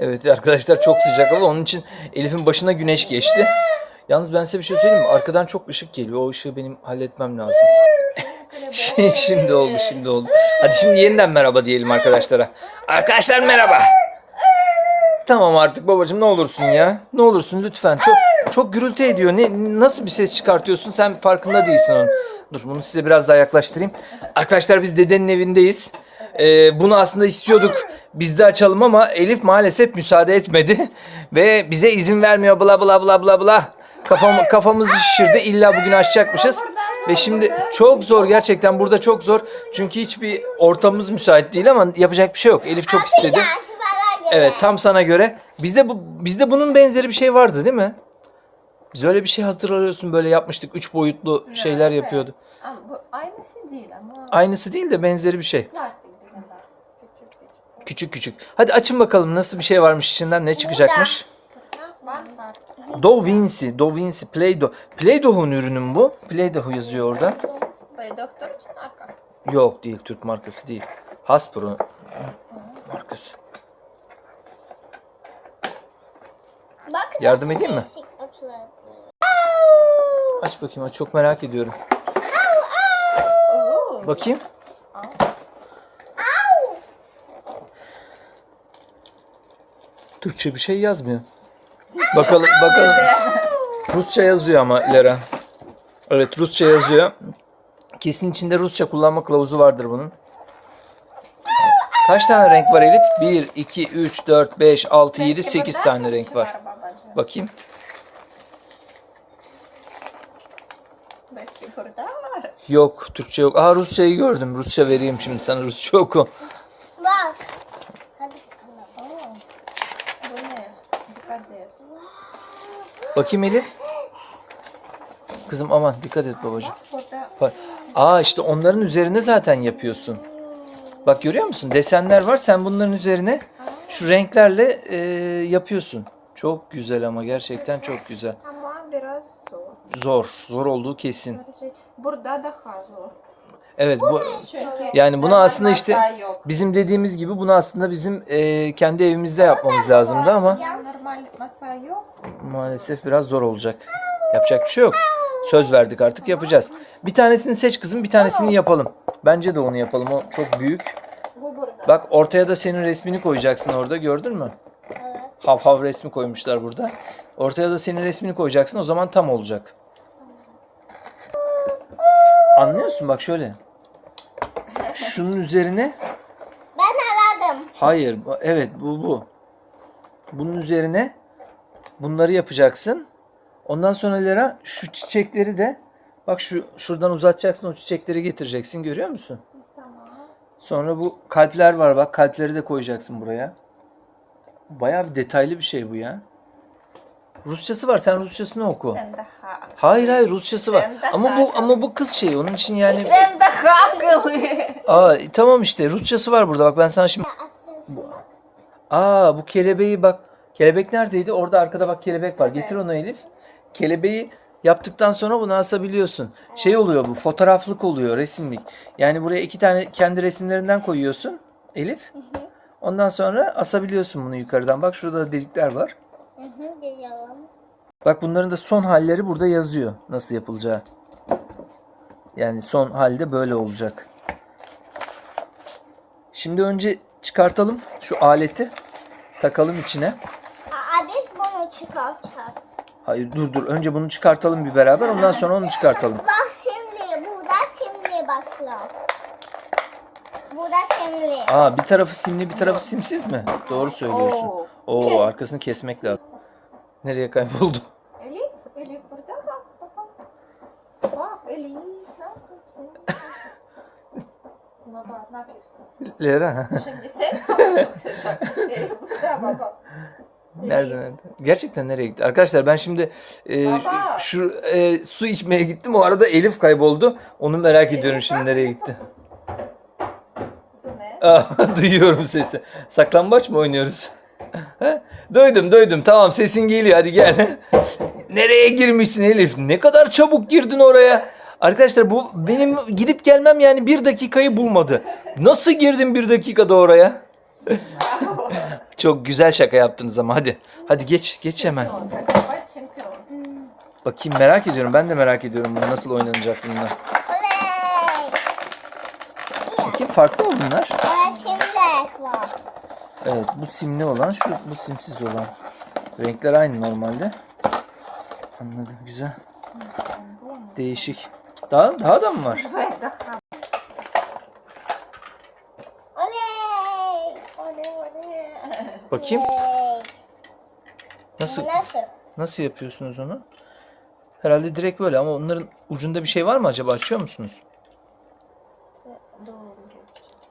Evet arkadaşlar çok sıcak hava. Onun için Elif'in başına güneş geçti. Yalnız ben size bir şey söyleyeyim mi? Arkadan çok ışık geliyor. O ışığı benim halletmem lazım. Şimdi- şimdi oldu, şimdi oldu. Hadi şimdi yeniden merhaba diyelim arkadaşlara. Arkadaşlar merhaba. Tamam artık babacığım ne olursun ya. Ne olursun lütfen. Çok çok gürültü ediyor. Ne nasıl bir ses çıkartıyorsun? Sen farkında değilsin onun. Dur bunu size biraz daha yaklaştırayım. Arkadaşlar biz dedenin evindeyiz. Ee, bunu aslında istiyorduk biz de açalım ama Elif maalesef müsaade etmedi ve bize izin vermiyor bla bla bla bla bla. Kafam, kafamızı şişirdi. İlla bugün açacakmışız. Ve şimdi çok zor gerçekten burada çok zor. Çünkü hiçbir ortamımız müsait değil ama yapacak bir şey yok. Elif çok istedi. Evet tam sana göre. Bizde bu bizde bunun benzeri bir şey vardı değil mi? Biz öyle bir şey hatırlıyorsun böyle yapmıştık. Üç boyutlu şeyler yapıyordu. Ama bu aynısı değil ama Aynısı değil de benzeri bir şey. var. Küçük küçük. Hadi açın bakalım nasıl bir şey varmış içinden ne çıkacakmış. Do Vinci, Do Vinci, Play-Doh. Play-Doh'un ürünü mü bu? Play-Doh yazıyor orada. Böyle doktor için arka. Yok değil, Türk markası değil. Hasbro markası. Bak Yardım edeyim mi? Aç bakayım, aç çok merak ediyorum. Oo. Bakayım. Türkçe bir şey yazmıyor. Bakalım, bakalım. Rusça yazıyor ama Lera. Evet, Rusça yazıyor. Kesin içinde Rusça kullanma kılavuzu vardır bunun. Kaç tane renk var Elif? 1, 2, 3, 4, 5, 6, 7, Belki 8 burada tane renk var. Bakayım. Belki burada var. Yok, Türkçe yok. Aa Rusçayı gördüm. Rusça vereyim şimdi sana. Rusça oku. Bak. Hadi bakalım. Oo. Bu ne? Dikkat et. Bakayım Elif. Kızım aman dikkat et babacığım. Bak. Aa işte onların üzerine zaten yapıyorsun. Bak görüyor musun? Desenler var. Sen bunların üzerine şu renklerle e, yapıyorsun. Çok güzel ama gerçekten çok güzel. ama biraz zor. Zor. Zor olduğu kesin. Şey- Burada daha zor. Evet bu Çünkü yani bunu normal aslında işte yok. bizim dediğimiz gibi bunu aslında bizim e, kendi evimizde yapmamız lazımdı ama Normal masa yok. maalesef biraz zor olacak. Yapacak bir şey yok. Söz verdik artık yapacağız. Bir tanesini seç kızım, bir tanesini yapalım. Bence de onu yapalım. O çok büyük. Bu burada. Bak ortaya da senin resmini koyacaksın orada gördün mü? Evet. Hav hav resmi koymuşlar burada. Ortaya da senin resmini koyacaksın o zaman tam olacak. Anlıyorsun bak şöyle. Şunun üzerine Ben aradım. hayır bu- evet bu bu. Bunun üzerine bunları yapacaksın. Ondan sonra Lera şu çiçekleri de bak şu şuradan uzatacaksın o çiçekleri getireceksin görüyor musun? Tamam. Sonra bu kalpler var bak kalpleri de koyacaksın buraya. Bayağı bir detaylı bir şey bu ya. Rusçası var sen Rusçasını oku. Sen daha. Hayır hayır Rusçası var. Sen daha Ama bu ama bu kız şeyi onun için yani Sen daha akıllı. Aa tamam işte Rusçası var burada bak ben sana şimdi. Aa bu kelebeği bak. Kelebek neredeydi? Orada arkada bak kelebek var. Getir onu Elif. Kelebeği yaptıktan sonra bunu asabiliyorsun. Şey oluyor bu fotoğraflık oluyor resimlik. Yani buraya iki tane kendi resimlerinden koyuyorsun Elif. Ondan sonra asabiliyorsun bunu yukarıdan. Bak şurada da delikler var. Geliyorum. Bak bunların da son halleri burada yazıyor. Nasıl yapılacağı. Yani son halde böyle olacak. Şimdi önce çıkartalım şu aleti. Takalım içine. Aa, biz bunu çıkartacağız. Hayır dur dur. Önce bunu çıkartalım bir beraber. Ondan sonra onu çıkartalım. Bak şimdi burada simli basıyor. Burada simli. Aa bir tarafı simli bir tarafı simsiz mi? Doğru söylüyorsun. Oo. Oo arkasını kesmek lazım. Nereye kayboldu? Elif, Elif burada bak. Bak, bak. Bak Elif, nasılsın? baba, ne yapıyorsun? Lera. Şimdi sen hava çok sıcak. Elif burada baba. nerede nerede? Gerçekten nereye gitti? Arkadaşlar ben şimdi e, Baba. şu e, su içmeye gittim. O arada Elif kayboldu. Onu merak ediyorum şimdi nereye gitti. Bu ne? Aa, duyuyorum sesi. Saklambaç mı oynuyoruz? duydum duydum tamam sesin geliyor hadi gel. Nereye girmişsin Elif? Ne kadar çabuk girdin oraya. Arkadaşlar bu benim gidip gelmem yani bir dakikayı bulmadı. Nasıl girdin bir dakikada oraya? Çok güzel şaka yaptınız ama hadi. Hadi geç geç hemen. Bakayım merak ediyorum. Ben de merak ediyorum bunu nasıl oynanacak bununla. Bakayım farklı mı bunlar? Şimdi. Evet bu simli olan şu bu simsiz olan. Renkler aynı normalde. Anladım güzel. Değişik. Daha daha da mı var? Evet daha. Oley! Oley oley. Bakayım. Nasıl? Nasıl? Nasıl yapıyorsunuz onu? Herhalde direkt böyle ama onların ucunda bir şey var mı acaba? Açıyor musunuz?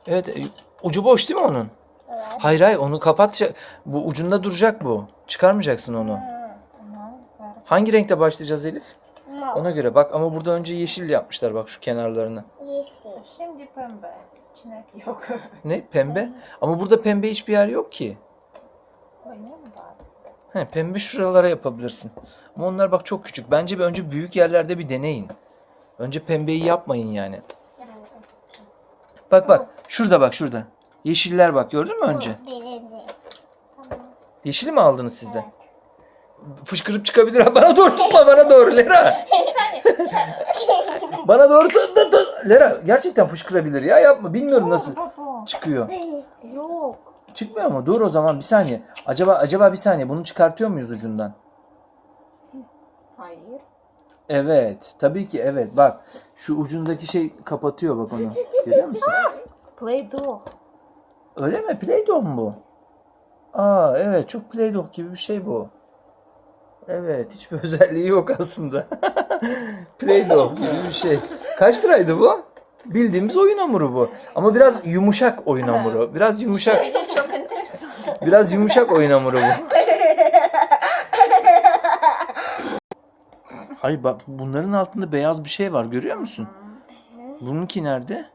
Evet, e, ucu boş değil mi onun? Hayır hayır onu kapat. Bu ucunda duracak bu. Çıkarmayacaksın onu. Hangi renkte başlayacağız Elif? Ona göre bak ama burada önce yeşil yapmışlar bak şu kenarlarını. Yeşil. Şimdi pembe. Seçenek yok. Ne? Pembe? Ama burada pembe hiçbir yer yok ki. He, pembe şuralara yapabilirsin. Ama onlar bak çok küçük. Bence bir önce büyük yerlerde bir deneyin. Önce pembeyi yapmayın yani. Bak bak. Şurada bak şurada. Yeşiller bak gördün mü önce? Yeşili mi aldınız siz de? Fışkırıp çıkabilir. Ha, Bana doğru tutma bana doğru Lera. bana doğru tut, tut, tut. Lera gerçekten fışkırabilir ya yapma. Bilmiyorum nasıl çıkıyor. Yok. Çıkmıyor mu? Dur o zaman bir saniye. Acaba acaba bir saniye bunu çıkartıyor muyuz ucundan? Hayır. Evet. Tabii ki evet. Bak şu ucundaki şey kapatıyor bak onu. Görüyor musun? Play-Doh. Öyle mi? Play-Doh mu bu? Aa evet çok Play-Doh gibi bir şey bu. Evet hiçbir özelliği yok aslında. Play-Doh gibi bir şey. Kaç liraydı bu? Bildiğimiz oyun hamuru bu. Ama biraz yumuşak oyun hamuru. Biraz yumuşak. Çok enteresan. Biraz yumuşak oyun hamuru bu. Hayır bak bunların altında beyaz bir şey var görüyor musun? Bununki nerede?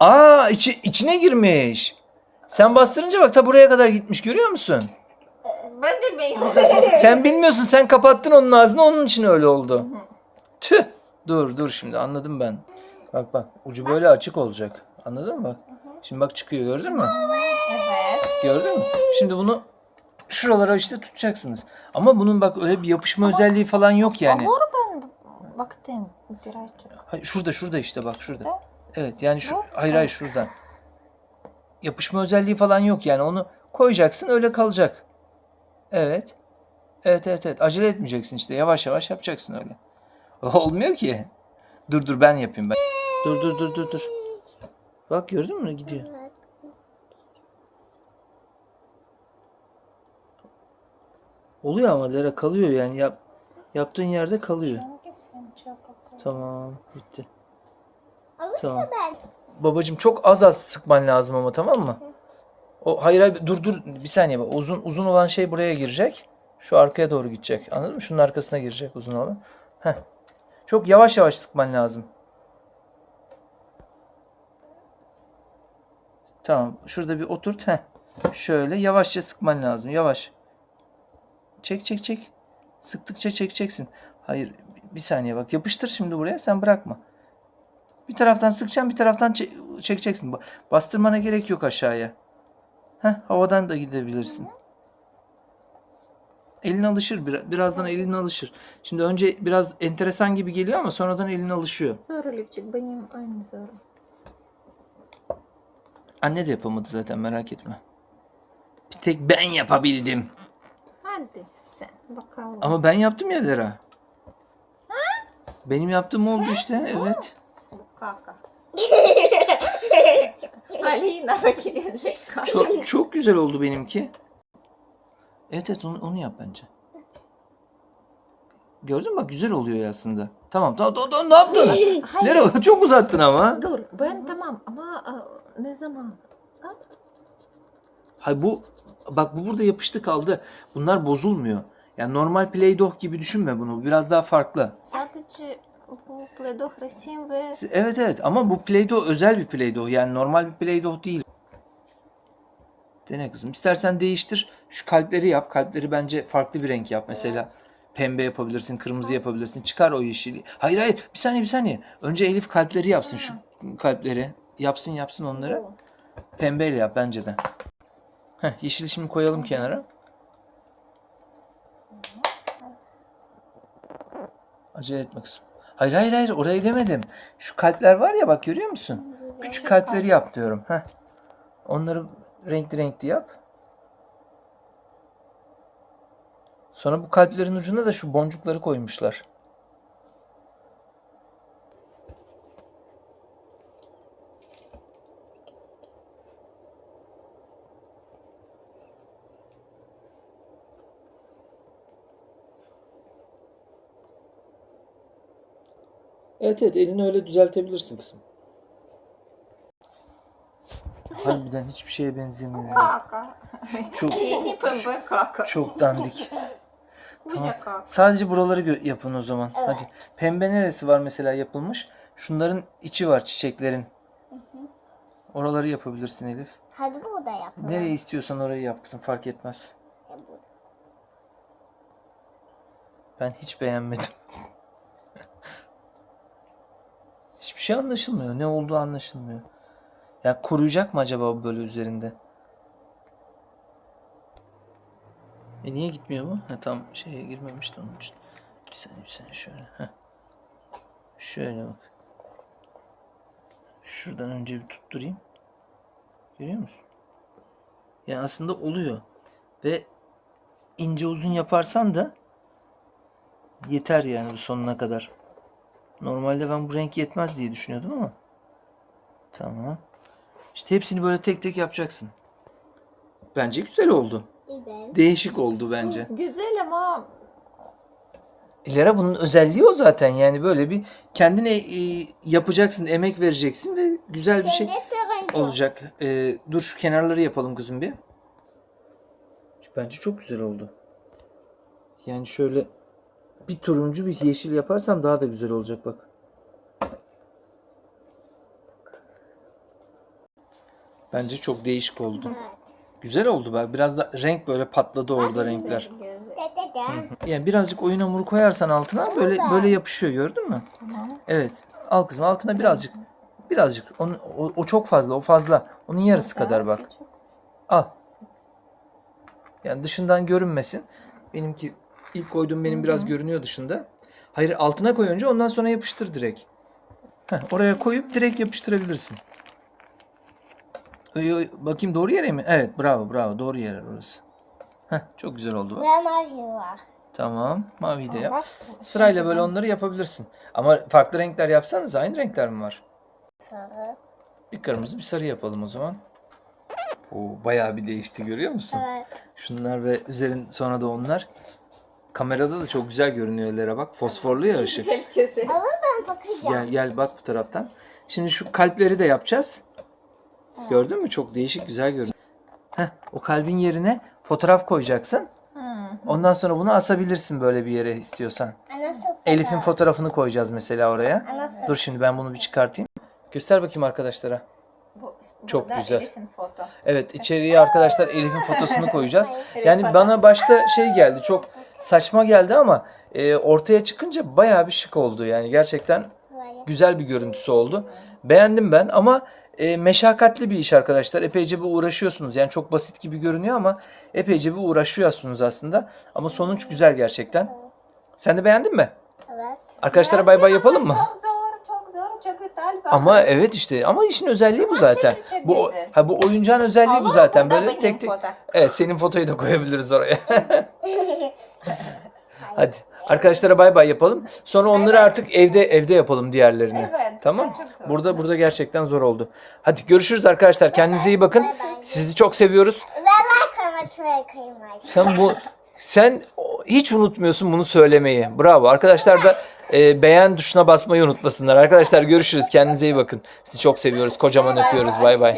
Aa içi, içine girmiş. Sen bastırınca bak ta buraya kadar gitmiş görüyor musun? Ben bilmiyorum. Sen bilmiyorsun sen kapattın onun ağzını onun için öyle oldu. Tüh. Dur dur şimdi anladım ben. Bak bak ucu böyle açık olacak. Anladın mı bak? Şimdi bak çıkıyor gördün mü? Evet. Gördün mü? Şimdi bunu şuralara işte tutacaksınız. Ama bunun bak öyle bir yapışma özelliği falan yok yani. Olur ben baktım. Hayır, şurada şurada işte bak şurada. Evet yani şu hayır hayır şuradan. Yapışma özelliği falan yok yani onu koyacaksın öyle kalacak. Evet. Evet evet evet acele etmeyeceksin işte yavaş yavaş yapacaksın öyle. Olmuyor ki. Dur dur ben yapayım ben. Dur dur dur dur dur. Bak gördün mü gidiyor. Oluyor ama Lera kalıyor yani yap yaptığın yerde kalıyor. Tamam bitti. Alır Tamam. ben? Babacım çok az az sıkman lazım ama tamam mı? O hayır hayır dur dur bir saniye bak. Uzun uzun olan şey buraya girecek. Şu arkaya doğru gidecek. Anladın mı? Şunun arkasına girecek uzun olan. Heh. Çok yavaş yavaş sıkman lazım. Tamam. Şurada bir oturt. Heh. Şöyle yavaşça sıkman lazım. Yavaş. Çek çek çek. Sıktıkça çekeceksin. Hayır bir saniye bak. Yapıştır şimdi buraya. Sen bırakma. Bir taraftan sıkacaksın, bir taraftan çe- çekeceksin. Ba- Bastırmana gerek yok aşağıya. Heh, havadan da gidebilirsin. Elin alışır, bir- birazdan elin alışır. Şimdi önce biraz enteresan gibi geliyor ama sonradan elin alışıyor. Zor Lifçik benim aynı zor. Anne de yapamadı zaten merak etme. Bir tek ben yapabildim. Hadi sen bakalım. Ama ben yaptım ya Lera. Benim yaptığım oldu işte, evet. Kaka. Alina gelecek. Çok, çok güzel oldu benimki. Evet evet onu, onu yap bence. Gördün mü bak güzel oluyor aslında. Tamam tamam tamam, tamam ne yaptın? Nereye? Çok uzattın ama. Dur ben tamam ama e, ne zaman? Ha? Hayır bu bak bu burada yapıştı kaldı. Bunlar bozulmuyor. Yani normal Play-Doh gibi düşünme bunu. Biraz daha farklı. Sadece bu Play-Doh resim ve Evet evet ama bu Play-Doh özel bir Play-Doh. Yani normal bir Play-Doh değil. Dene kızım. İstersen değiştir. Şu kalpleri yap. Kalpleri bence farklı bir renk yap. Mesela pembe yapabilirsin, kırmızı yapabilirsin. Çıkar o yeşili. Hayır hayır. Bir saniye bir saniye. Önce Elif kalpleri yapsın şu kalpleri. Yapsın yapsın onları. Pembeyle yap bence de. Heh, yeşili şimdi koyalım kenara. Acele etme kızım. Hayır hayır hayır orayı demedim. Şu kalpler var ya bak görüyor musun? Küçük kalpleri yap diyorum. Heh. Onları renkli renkli yap. Sonra bu kalplerin ucuna da şu boncukları koymuşlar. Evet evet elini öyle düzeltebilirsin kızım. Harbiden hiçbir şeye benzemiyor. ya. Kaka. Çok İyi pembe kaka. çok dandik. Kaka. Sadece buraları gö- yapın o zaman. Hadi. Pembe neresi var mesela yapılmış? Şunların içi var çiçeklerin. Oraları yapabilirsin Elif. Hadi burada yapalım. Nereye istiyorsan orayı yap kızım fark etmez. Ben hiç beğenmedim. Hiçbir şey anlaşılmıyor. Ne olduğu anlaşılmıyor. Ya koruyacak mı acaba böyle üzerinde? E niye gitmiyor bu? Ha tam şeye girmemişti onun için. Bir saniye bir saniye şöyle. Heh. Şöyle bak. Şuradan önce bir tutturayım. Görüyor musun? Yani aslında oluyor. Ve ince uzun yaparsan da yeter yani bu sonuna kadar. Normalde ben bu renk yetmez diye düşünüyordum ama. Tamam. İşte hepsini böyle tek tek yapacaksın. Bence güzel oldu. Ben. Değişik oldu bence. Güzel ama İlera bunun özelliği o zaten. Yani böyle bir kendine e, yapacaksın, emek vereceksin ve güzel bir şey olacak. E, dur şu kenarları yapalım kızım bir. Bence çok güzel oldu. Yani şöyle bir turuncu bir yeşil yaparsam daha da güzel olacak bak. Bence çok değişik oldu. Evet. Güzel oldu bak. Biraz da renk böyle patladı orada renkler. Yani birazcık oyun hamuru koyarsan altına böyle böyle yapışıyor gördün mü? Tamam. Evet. Al kızım altına birazcık. Birazcık. Onun, o, o çok fazla. O fazla. Onun yarısı kadar bak. Küçük. Al. Yani dışından görünmesin. Benimki ilk koyduğum benim biraz görünüyor dışında. Hayır altına koy önce ondan sonra yapıştır direkt. Heh, oraya koyup direkt yapıştırabilirsin. Oy, bakayım doğru yere mi? Evet bravo bravo doğru yer orası. Heh, çok güzel oldu bak. Ve mavi var. Tamam mavi de yap. Sırayla böyle onları yapabilirsin. Ama farklı renkler yapsanız aynı renkler mi var? Sarı. Bir kırmızı bir sarı yapalım o zaman. Oo, bayağı bir değişti görüyor musun? Evet. Şunlar ve üzerin sonra da onlar. Kamerada da çok güzel görünüyor ellere bak. Fosforlu ya ışık. Herkese. Ama ben bakacağım. Gel gel bak bu taraftan. Şimdi şu kalpleri de yapacağız. Gördün mü? Çok değişik güzel görünüyor. Heh, o kalbin yerine fotoğraf koyacaksın. Ondan sonra bunu asabilirsin böyle bir yere istiyorsan. Anası Elif'in fotoğrafını koyacağız mesela oraya. Anası. Dur şimdi ben bunu bir çıkartayım. Göster bakayım arkadaşlara. Bu- Çok burada güzel. Elif'in foto. Evet içeriye arkadaşlar Elif'in fotosunu koyacağız. Yani bana başta şey geldi çok saçma geldi ama e, ortaya çıkınca bayağı bir şık oldu. Yani gerçekten güzel bir görüntüsü oldu. Beğendim ben ama e, meşakkatli bir iş arkadaşlar. Epeyce bir uğraşıyorsunuz. Yani çok basit gibi görünüyor ama epeyce bir uğraşıyorsunuz aslında. Ama sonuç güzel gerçekten. Sen de beğendin mi? Evet. Arkadaşlara bay bay yapalım mı? Çok zor, çok zor, çok. Bak. Ama evet işte ama işin özelliği bu zaten. çok Bu güzel. ha bu oyuncağın özelliği bu Allah, zaten. bu da Böyle benim tek tek. foto. Evet senin fotoyu da koyabiliriz oraya. Hadi. Arkadaşlara bay bay yapalım. Sonra onları artık evde evde yapalım diğerlerini. Evet, Tamam? Burada burada gerçekten zor oldu. Hadi görüşürüz arkadaşlar. Kendinize iyi bakın. Sizi çok seviyoruz. Like atmayı. Sen bu sen hiç unutmuyorsun bunu söylemeyi. Bravo. Arkadaşlar da e, beğen tuşuna basmayı unutmasınlar. Arkadaşlar görüşürüz. Kendinize iyi bakın. Sizi çok seviyoruz. Kocaman öpüyoruz. Bay bay.